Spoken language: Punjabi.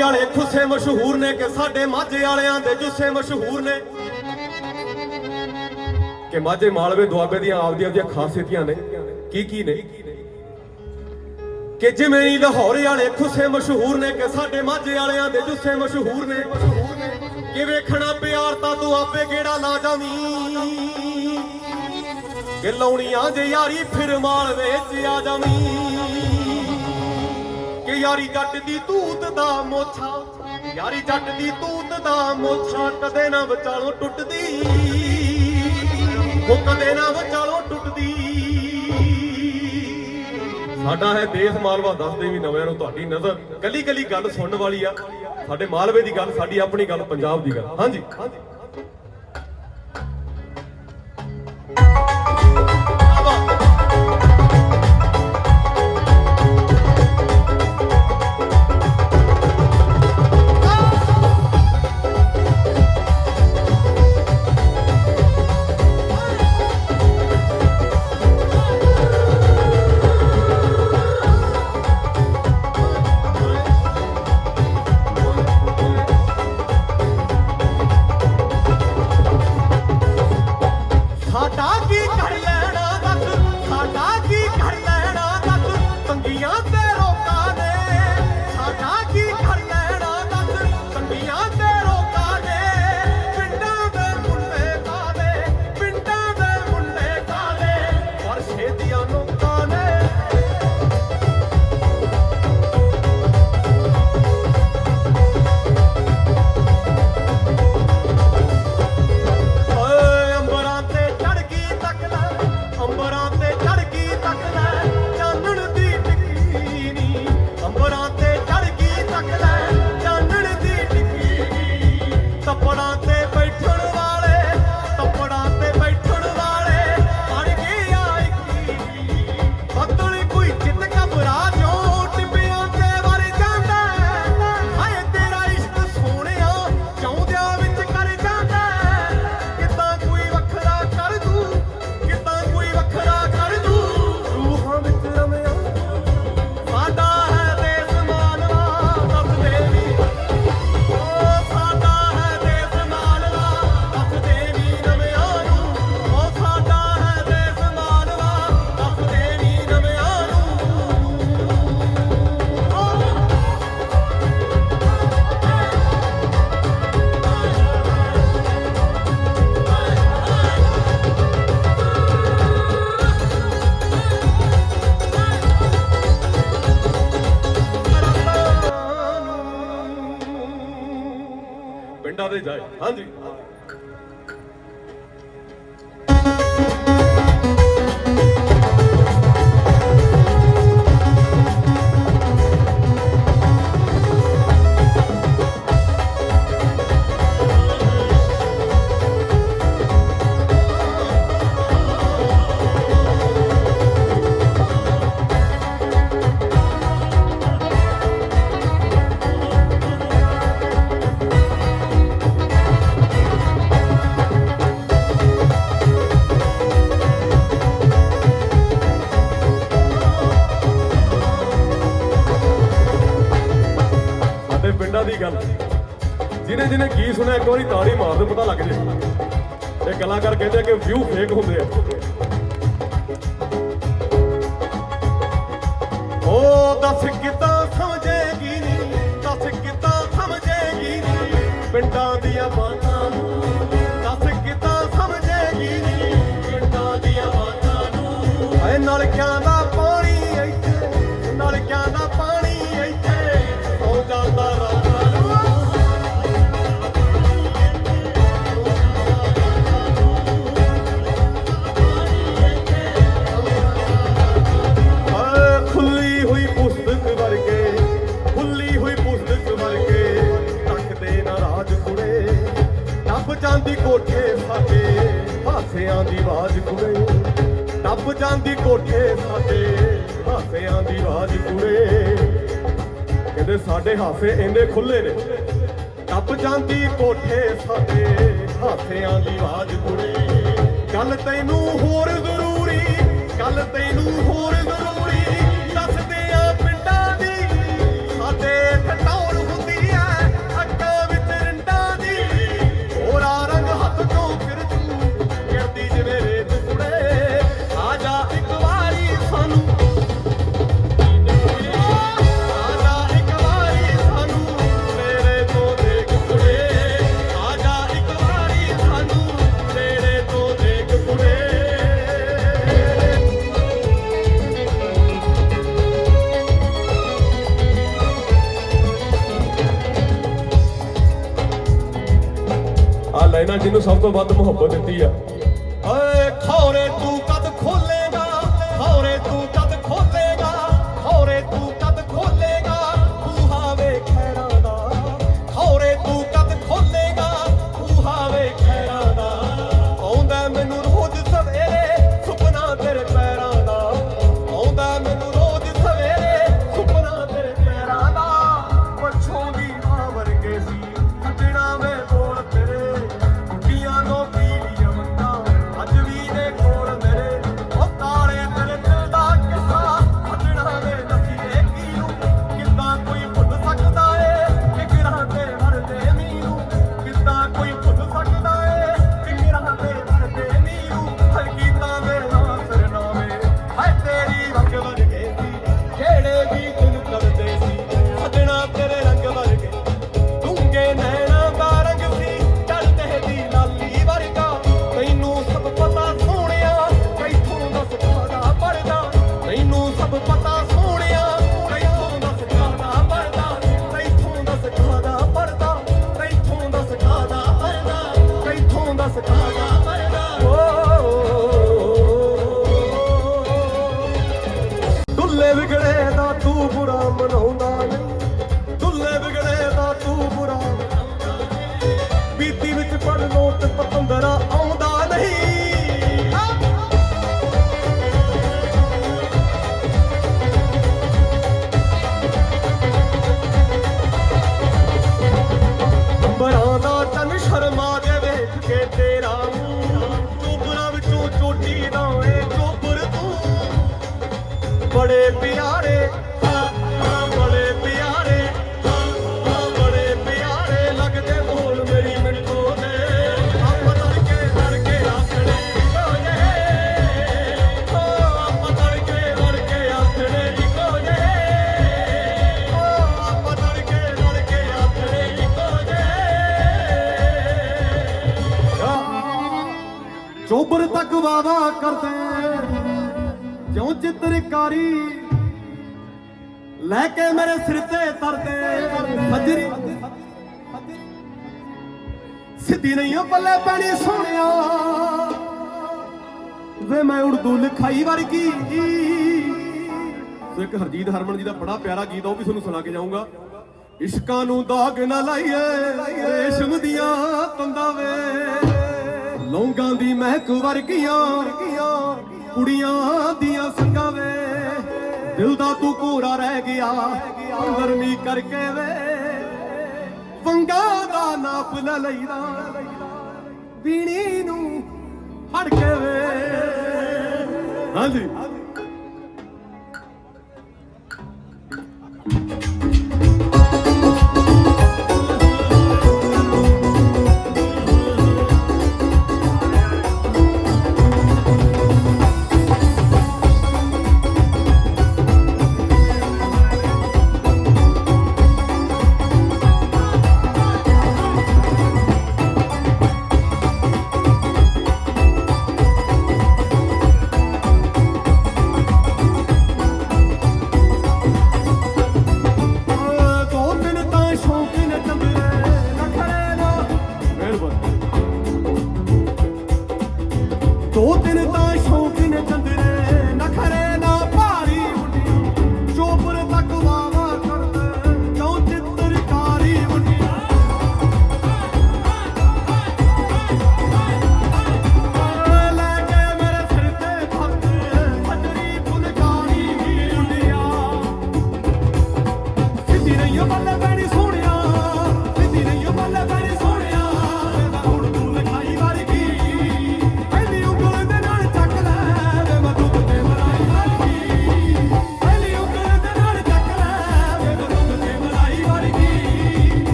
ਵਾਲੇ ਖੁੱਸੇ ਮਸ਼ਹੂਰ ਨੇ ਕਿ ਸਾਡੇ ਮਾਝੇ ਵਾਲਿਆਂ ਦੇ ਜੁੱਸੇ ਮਸ਼ਹੂਰ ਨੇ। ਕਿ ਮਾਝੇ ਮਾਲਵੇ ਦੁਆਬੇ ਦੀਆਂ ਆਪਦੀਆਂ ਆਪਦੀਆਂ ਖਾਸੀਅਤਾਂ ਨੇ। ਕੀ ਕੀ ਨੇ? ਕਿ ਜਿਵੇਂ ਹੀ ਲਾਹੌਰ ਵਾਲੇ ਖੁੱਸੇ ਮਸ਼ਹੂਰ ਨੇ ਕਿ ਸਾਡੇ ਮਾਝੇ ਵਾਲਿਆਂ ਦੇ ਜੁੱਸੇ ਮਸ਼ਹੂਰ ਨੇ। ਕਿ ਵੇਖਣਾ ਪਿਆਰ ਤਾਂ ਤੂੰ ਆਪੇ ਕਿਹੜਾ ਲਾ ਜਾਵੀਂ। ਕਿ ਲਾਉਣੀਆਂ ਜੇ ਯਾਰੀ ਫਿਰ ਮਾਲਵੇ ਵਿੱਚ ਆ ਜਾਵੀਂ। ਕਿ ਯਾਰੀ ਜੱਟ ਦੀ ਤੂਤ ਦਾ ਮੋਛਾ। ਯਾਰੀ ਜੱਟ ਦੀ ਤੂਤ ਦਾ ਮੋਛਾ ਕਦੇ ਨਾ ਵਿਚਾਲੋਂ ਟੁੱਟਦੀ। ਉਹ ਕਦੇ ਨਾ ਵਿਚਾਲੋਂ ਟੁੱਟਦੀ। ਸਾਡਾ ਹੈ ਦੇਸ਼ ਮਾਲਵਾ ਦੱਸਦੇ ਵੀ ਨਵਿਆਂ ਨੂੰ ਤੁਹਾਡੀ ਨਜ਼ਰ ਕੱਲੀ ਕੱਲੀ ਗੱਲ ਸੁਣਨ ਵਾਲੀ ਆ। ਸਾਡੇ ਮਾਲਵੇ ਦੀ ਗੱਲ, ਸਾਡੀ ਆਪਣੀ ਗੱਲ, ਪੰਜਾਬ ਦੀ ਗੱਲ। ਹਾਂਜੀ। ਦੇ ਜਾਏ। ਹਾਂਜੀ। ਜਿਹਨੇ ਇੱਕ ਵਾਰੀ ਤਾੜੀ ਮਾਰ ਦੇ, ਪਤਾ ਲੱਗ ਜੇ। ਇਹ ਕਲਾਕਾਰ ਕਹਿੰਦੇ ਆ ਕਿ ਵਿਊ ਫੇਕ ਹੁੰਦੇ ਆ। ਉਹ ਦੱਸ ਕਿੱਦਾਂ ਸਮਝੇਗੀ ਨੀ, ਦੱਸ ਕਿੱਦਾਂ ਸਮਝੇਗੀ ਨੀ, ਪਿੰਡਾਂ ਹਾਸਿਆਂ ਦੀ ਆਵਾਜ਼ ਕੁੜੇ ਟੱਪ ਜਾਂਦੀ ਕੋਠੇ ਸਾਡੇ ਹਾਸਿਆਂ ਦੀ ਆਵਾਜ਼ ਕੁੜੇ ਕਹਿੰਦੇ ਸਾਡੇ ਹਾਸੇ ਇੰਨੇ ਖੁੱਲੇ ਨੇ ਟੱਪ ਜਾਂਦੀ ਕੋਠੇ ਸਾਡੇ ਹਾਸਿਆਂ ਦੀ ਆਵਾਜ਼ ਕੁੜੇ ਗੱਲ ਤੈਨੂੰ ਹੋਰ ਜ਼ਰੂਰੀ, ਗੱਲ ਤੈਨੂੰ ਹੋਰ ਜਿਹਨੂੰ ਸਭ ਤੋਂ ਵੱਧ ਮੁਹੱਬਤ ਦਿੱਤੀ ਆ। but fuck the ਸ਼ਰਮਾ ਦੇ ਵੇਖ ਕੇ ਤੇਰਾ ਤੂੰ ਗੁਨਾ ਵਿੱਚੋਂ ਚੋਟੀ ਨਾ ਏ ਚੋਪਰ ਤੂੰ। ਬੜੇ ਪਿਆਰੇ ਦਾਵਾ ਕਰਦੇ। ਜਿਉਂ ਚਿੱਤਰਕਾਰੀ ਲੈ ਕੇ ਮੇਰੇ ਸਿਰ ਤੇ ਤਰਦੇ। ਮਜਰੀ ਸਿੱਧੀ ਨਹੀਂ ਉਹ ਪੱਲੇ ਪੈਣੀ ਸੋਹਣਿਆ। ਵੇ ਮੈਂ ਉਰਦੂ ਲਿਖਾਈ ਵਰਗੀ। ਸੋ ਇੱਕ ਹਰਜੀਤ ਹਰਮਨ ਜੀ ਦਾ ਬੜਾ ਪਿਆਰਾ ਗੀਤ ਆ, ਉਹ ਵੀ ਤੁਹਾਨੂੰ ਸੁਣਾ ਕੇ ਜਾਊਂਗਾ। ਇਸ਼ਕਾਂ ਨੂੰ ਦਾਗ ਨਾ ਲਾਈਏ ਰੇਸ਼ਮ ਦੀਆਂ ਤੰਦਾਂ ਵੇ। ਲੌਂਗਾਂ ਦੀ ਮਹਿਕ ਵਰਗੀਆਂ ਕੁੜੀਆਂ ਦੀਆਂ ਸੰਗਾਂ ਵੇ। ਦਿਲ ਦਾ ਤੂੰ ਕੋਰਾ ਰਹਿ ਗਿਆ ਅੰਦਰਮੀ ਕਰਕੇ ਵੇ। ਵੰਗਾ ਦਾ ਨਾਪ ਨਾ ਲਈਦਾ, ਬੀਣੀ ਨੂੰ ਹੜ ਕੇ ਵੇ। ਹਾਂਜੀ।